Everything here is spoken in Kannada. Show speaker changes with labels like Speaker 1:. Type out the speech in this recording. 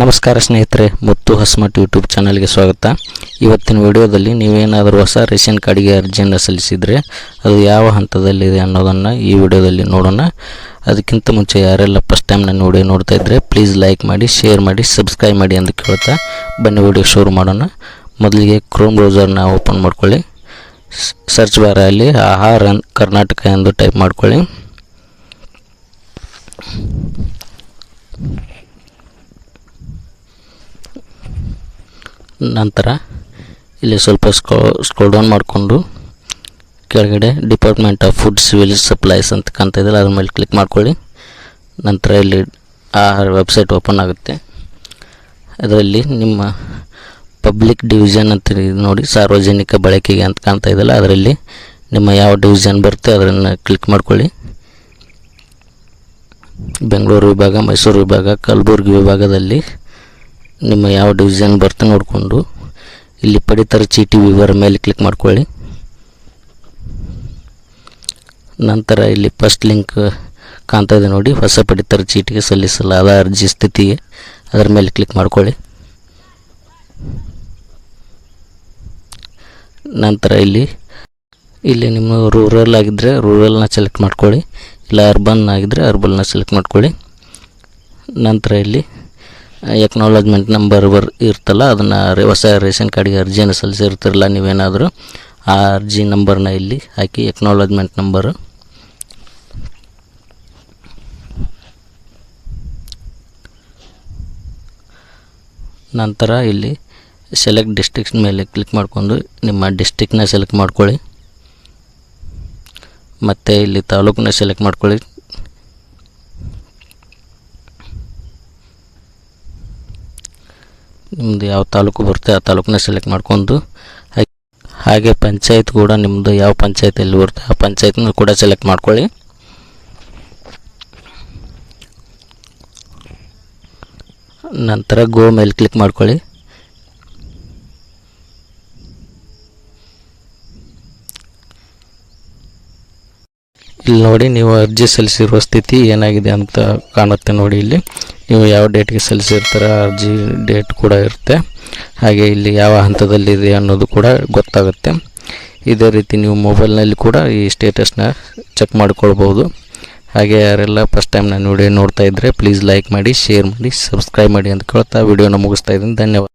Speaker 1: ನಮಸ್ಕಾರ ಸ್ನೇಹಿತರೆ, ಮುತ್ತು ಹಸ್ಮಟ್ ಯೂಟ್ಯೂಬ್ ಚಾನಲ್ಗೆ ಸ್ವಾಗತ. ಇವತ್ತಿನ ವಿಡಿಯೋದಲ್ಲಿ ನೀವೇನಾದರೂ ಹೊಸ ರೇಷನ್ ಕಾರ್ಡಿಗೆ ಅರ್ಜಿಯನ್ನು ಸಲ್ಲಿಸಿದರೆ ಅದು ಯಾವ ಹಂತದಲ್ಲಿದೆ ಅನ್ನೋದನ್ನು ಈ ವಿಡಿಯೋದಲ್ಲಿ ನೋಡೋಣ. ಅದಕ್ಕಿಂತ ಮುಂಚೆ ಯಾರೆಲ್ಲ ಫಸ್ಟ್ ಟೈಮ್ ನನ್ನ ವಿಡಿಯೋ ನೋಡ್ತಾ ಇದ್ದರೆ ಪ್ಲೀಸ್ ಲೈಕ್ ಮಾಡಿ ಶೇರ್ ಮಾಡಿ ಸಬ್ಸ್ಕ್ರೈಬ್ ಮಾಡಿ ಅಂತ ಕೇಳ್ತಾ ಬನ್ನಿ ವಿಡಿಯೋ ಶುರು ಮಾಡೋಣ. ಮೊದಲಿಗೆ ಕ್ರೋಮ್ ಬ್ರೌಸರ್ನ ಓಪನ್ ಮಾಡ್ಕೊಳ್ಳಿ. ಸರ್ಚ್ ಬಾರಲ್ಲಿ ಆಹಾರ ಕರ್ನಾಟಕ ಎಂದು ಟೈಪ್ ಮಾಡ್ಕೊಳ್ಳಿ. ನಂತರ ಇಲ್ಲಿ ಸ್ವಲ್ಪ ಸ್ಕೋ ಸ್ಕ್ರೋಲ್ ಡೌನ್ ಮಾಡಿಕೊಂಡು ಕೆಳಗಡೆ department of food civil supplies ಅಂತ ಕಾಣ್ತಾ ಇದೆಯಲ್ಲ, ಅದ್ರ ಮೇಲೆ ಕ್ಲಿಕ್ ಮಾಡ್ಕೊಳ್ಳಿ. ನಂತರ ಇಲ್ಲಿ, ಆ ವೆಬ್ಸೈಟ್ ಓಪನ್ ಆಗುತ್ತೆ. ಅದರಲ್ಲಿ ನಿಮ್ಮ ಪಬ್ಲಿಕ್ ಡಿವಿಷನ್ ಅಂತ ನೋಡಿ, ಸಾರ್ವಜನಿಕ ಬಳಕೆಗೆ ಅಂತ ಕಾಣ್ತಾ ಇದೆಯಲ್ಲ, ಅದರಲ್ಲಿ ನಿಮ್ಮ ಯಾವ ಡಿವಿಷನ್ ಬರುತ್ತೆ ಅದನ್ನು ಕ್ಲಿಕ್ ಮಾಡ್ಕೊಳ್ಳಿ. ಬೆಂಗಳೂರು ವಿಭಾಗ, ಮೈಸೂರು ವಿಭಾಗ, ಕಲಬುರ್ಗಿ ವಿಭಾಗದಲ್ಲಿ ನಿಮ್ಮ ಯಾವ ಡಿವಿಷನ್ ಬರ್ತಾ ನೋಡಿಕೊಂಡು ಇಲ್ಲಿ ಪಡಿತರ ಚೀಟಿ ವಿವರ ಮೇಲೆ ಕ್ಲಿಕ್ ಮಾಡ್ಕೊಳ್ಳಿ. ನಂತರ ಇಲ್ಲಿ ಫಸ್ಟ್ ಲಿಂಕ್ ಕಾಣ್ತಾ ಇದೆ ನೋಡಿ. ಹೊಸ ಪಡಿತರ ಚೀಟಿಗೆ ಸಲ್ಲಿಸಲಾದ ಅರ್ಜಿ ಸ್ಥಿತಿಗೆ ಅದರ ಮೇಲೆ ಕ್ಲಿಕ್ ಮಾಡ್ಕೊಳ್ಳಿ. ನಂತರ ಇಲ್ಲಿ ಇಲ್ಲಿ ನಿಮ್ಮ ರೂರಲ್ ಆಗಿದ್ದರೆ ರೂರಲ್ನ ಸೆಲೆಕ್ಟ್ ಮಾಡ್ಕೊಳ್ಳಿ. ಇಲ್ಲ ಅರ್ಬನ್ ಆಗಿದ್ದರೆ ಅರ್ಬನ್ನ ಸೆಲೆಕ್ಟ್ ಮಾಡ್ಕೊಳ್ಳಿ. ನಂತರ ಇಲ್ಲಿ ಎಕ್ನಾಲಜ್ಮೆಂಟ್ ನಂಬರ್ ಬರ್ ಇರ್ತಲ್ಲ, ಅದನ್ನು ಹೊಸ ರೇಷನ್ ಕಾರ್ಡಿಗೆ ಅರ್ಜಿಯನ್ನು ಸಲ್ಲಿಸಿರ್ತಿರಲ್ಲ ನೀವೇನಾದರೂ, ಆ ಅರ್ಜಿ ನಂಬರ್ನ ಇಲ್ಲಿ ಹಾಕಿ ಎಕ್ನಾಲಜ್ಮೆಂಟ್ ನಂಬರು ನಂತರ ಇಲ್ಲಿ ಸೆಲೆಕ್ಟ್ ಡಿಸ್ಟಿಕ್ಸ್ ಮೇಲೆ ಕ್ಲಿಕ್ ಮಾಡಿಕೊಂಡು ನಿಮ್ಮ ಡಿಸ್ಟಿಕ್ನ ಸೆಲೆಕ್ಟ್ ಮಾಡ್ಕೊಳ್ಳಿ. ಮತ್ತು ಇಲ್ಲಿ ತಾಲೂಕನ್ನ ಸೆಲೆಕ್ಟ್ ಮಾಡ್ಕೊಳ್ಳಿ. ನಿಮ್ಮದು ಯಾವ ತಾಲೂಕು ಬರುತ್ತೆ ಆ ತಾಲೂಕನ್ನ ಸೆಲೆಕ್ಟ್ ಮಾಡ್ಕೊಂಡು ಹಾಗೆ- ಪಂಚಾಯತ್ ಕೂಡ ನಿಮ್ಮದು ಯಾವ ಪಂಚಾಯತಿಯಲ್ಲಿ ಬರುತ್ತೆ ಆ ಪಂಚಾಯತ್ನ ಕೂಡ ಸೆಲೆಕ್ಟ್ ಮಾಡ್ಕೊಳ್ಳಿ. ನಂತರ ಗೋ ಮೇಲೆ ಕ್ಲಿಕ್ ಮಾಡ್ಕೊಳ್ಳಿ. ಇಲ್ಲಿ ನೋಡಿ ನೀವು ಅರ್ಜಿ ಸಲ್ಲಿಸಿರುವ ಸ್ಥಿತಿ ಏನಾಗಿದೆ ಅಂತ ಕಾಣುತ್ತೆ ನೋಡಿ ಇಲ್ಲಿ. ನೀವು ಯಾವ ಡೇಟ್ಗೆ ಸಲ್ಲಿಸಿರ್ತೀರ, ಅರ್ಜಿ ಡೇಟ್ ಕೂಡ ಇರುತ್ತೆ. ಹಾಗೆ ಇಲ್ಲಿ ಯಾವ ಹಂತದಲ್ಲಿದೆ ಅನ್ನೋದು ಕೂಡ ಗೊತ್ತಾಗುತ್ತೆ. ಇದೇ ರೀತಿ ನೀವು ಮೊಬೈಲ್ನಲ್ಲಿ ಕೂಡ ಈ ಸ್ಟೇಟಸ್ನ ಚೆಕ್ ಮಾಡ್ಕೊಳ್ಬೋದು ಹಾಗೆ ಯಾರೆಲ್ಲ ಫಸ್ಟ್ ಟೈಮ್ ನಾನು ವಿಡಿಯೋ ನೋಡ್ತಾ ಇದ್ದರೆ ಪ್ಲೀಸ್ ಲೈಕ್ ಮಾಡಿ ಶೇರ್ ಮಾಡಿ ಸಬ್ಸ್ಕ್ರೈಬ್ ಮಾಡಿ ಅಂತ ಕೇಳ್ತಾ ವಿಡಿಯೋನ ಮುಗಿಸ್ತಾ ಇದ್ದೀನಿ. ಧನ್ಯವಾದ.